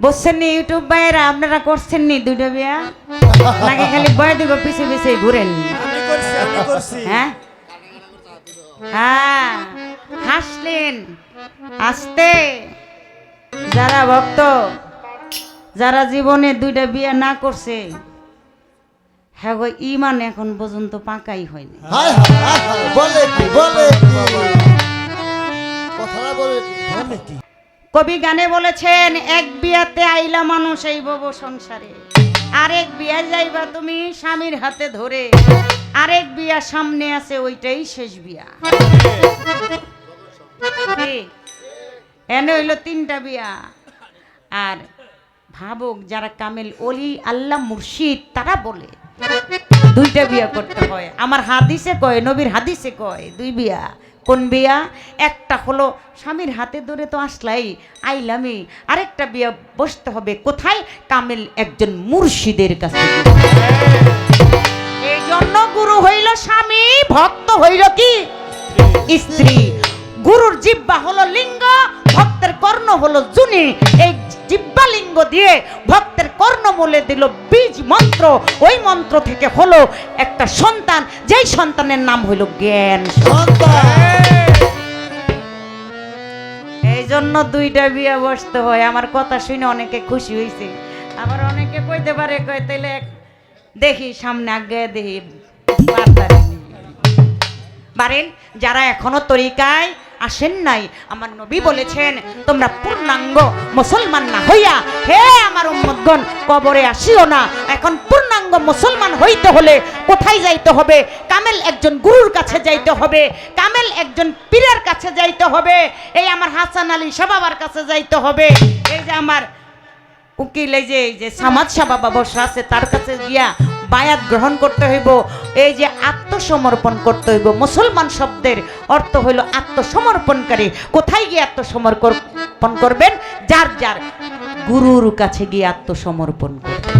বসছেন নি ইউটিউব বাইরা আপনারা করছেন নি দুটো বিয়া? নাকি খালি বয় দিব পিছে পিছে ঘুরেন হ্যাঁ? হ্যাঁ হাসলেন আসতে যারা ভক্ত যারা জীবনে দুইটা বিয়ে না করছে হ্যাঁ গো ইমান এখন পর্যন্ত পাকাই হয়নি হায় হায় হায় হায়, বলে কি বলে কি? কথাটা বলে কি? কবি গানে বলেছেন, এক বিয়াতে আইলা মানুষ এই বব সংসারে। আরেক বিয়া যাইবা তুমি স্বামীর হাতে ধরে। আরেক বিয়া সামনে আছে ওইটাই শেষ বিয়া? এনে হইল তিনটা বিয়া। আর ভাবুক যারা কামেল অলি, আল্লাহ মুর্শিদ, তারা বলে, দুইটা বিয়া করতে হয়। আমার হাদিসে কয়, নবীর হাদিসে কয়, দুই বিয়া। কোন বিয়া? একটা হলো স্বামীর হাতে ধরে তো আসলাই আইলামি আরেকটা বিয়া বসতে হবে কোথায়? কামেল একজন মুর্শিদের কাছে। এই জন্য গুরু হইল স্বামী, ভক্ত হইল কি? স্ত্রী। গুরুর জিব্বা হলো লিঙ্গ, ভক্তের কর্ণ হলো জুনি। এই জিব্বা লিঙ্গ দিয়ে ভক্তের কর্ণ বলে দিল বীজ মন্ত্র। ওই মন্ত্র থেকে হলো একটা সন্তান। যেই সন্তানের নাম হইল জ্ঞান। এই জন্য দুইটা বিয়ে বসতে হয়। আমার কথা শুনে অনেকে খুশি হয়েছে আবার অনেকে কইতে পারে কই তাইলে দেখি সামনে আগে দেখি পারেন যারা এখনও তরিকায় আসেন নাই। আমার নবী বলেছেন, তোমরা পূর্ণাঙ্গ মুসলমান না হইয়া, হে আমার উম্মতগণ, কবরে আসিও না। এখন পূর্ণাঙ্গ মুসলমান হইতে হলে কোথায় যাইতে হবে? কামেল একজন গুরুর কাছে যাইতে হবে, কামেল একজন পীরের কাছে যাইতে হবে, এই আমার হাসান আলী সাবাবার কাছে যাইতে হবে। এই যে আমার উকিল, এই যে সামাজ বাবা বসা আছে, তার কাছে গিয়া বায়াত গ্রহণ করতে হইব এই যে আত্মসমর্পণ করতে হইব। মুসলমান শব্দের অর্থ হইল আত্মসমর্পণকারী। কোথায় গিয়ে আত্মসমর্পণ করবেন? যার যার গুরুর কাছে গিয়ে আত্মসমর্পণ করবেন।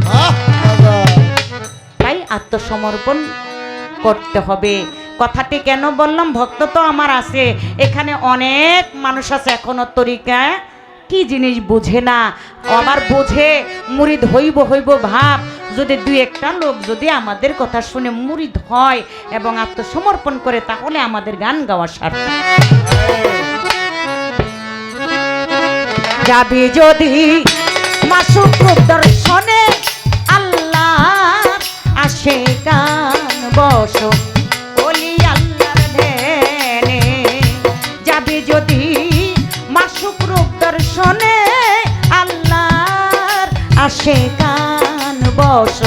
তাই আত্মসমর্পণ করতে হবে। কথাটি কেন বললাম? ভক্ত তো আমার আছে। এখানে অনেক মানুষ আছে এখনও তরিকায় কি জিনিস বোঝে না? আবার বোঝে মুড়িদ হইব হইব ভাব। যদি দুই একটা লোক যদি আমাদের কথা শুনে মুড়িদ হয় এবং আত্মসমর্পণ করে, তাহলে আমাদের গান গাওয়া সার্থক। যাবি যদি মাসুক দর্শনে আল্লাহ আসে কান বস, বলি আল্লাহর ধ্যানে। যাবি যদি মাসুক দর্শনে আল্লাহর আসে কান বস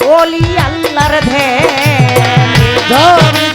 বলি আল্লাহর ধ্যানে।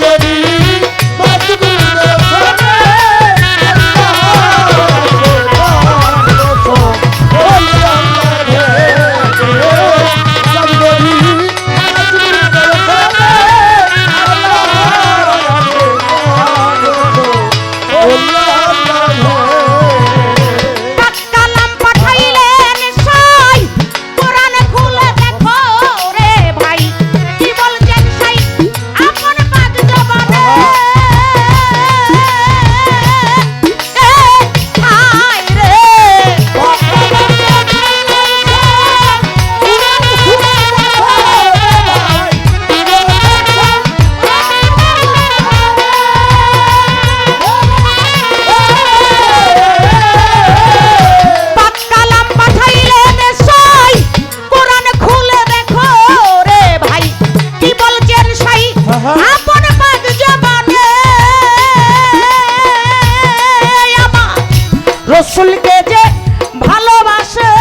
ভালোবাসে।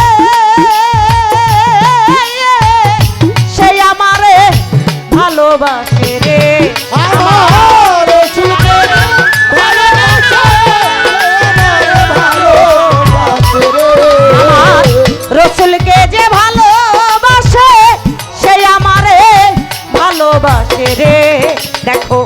সে আমারে ভালোবাসে রে। রসুলকে যে ভালোবাসে সে আমারে ভালোবাসে রে। দেখো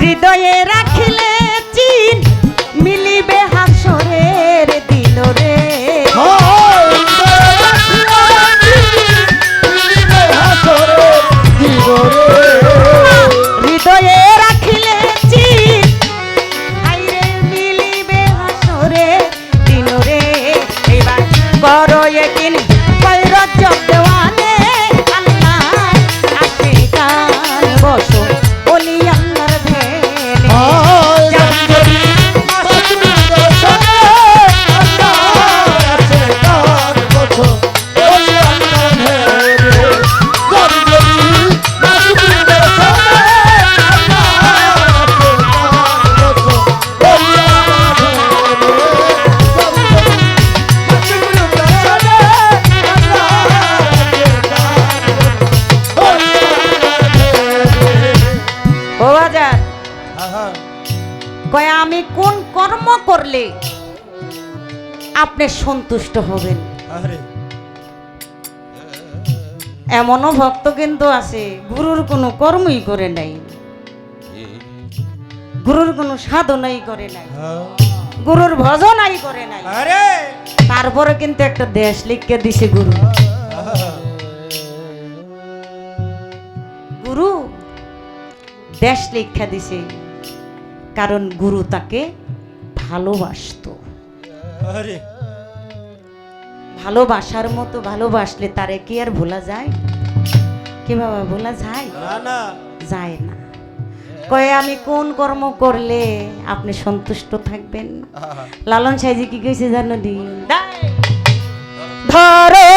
হৃদয়ে রাখিলে কয়া আমি কোন কর্ম করলে আপনি সন্তুষ্ট হবেন? এমনও ভক্ত কিন্তু আছে গুরুর কোনো কর্মই করে নাই। গুরুর কোনো সাধনাই করে নাই। গুরুর ভজনাই করে নাই। তারপরে কিন্তু একটা দেশ লিখকে দিছে গুরু। গুরু দেশ লিখা দিছে। কারণ গুরু তাকে ভালোবাসত। ভালোবাসার মতো ভালোবাসলে তারে কি আর ভোলা যায়? কি বাবা ভোলা যায়? যায় না। কয়ে আমি কোন কর্ম করলে আপনি সন্তুষ্ট থাকবেন? লালন সাইজি কি কেছে জানো দিন ধরো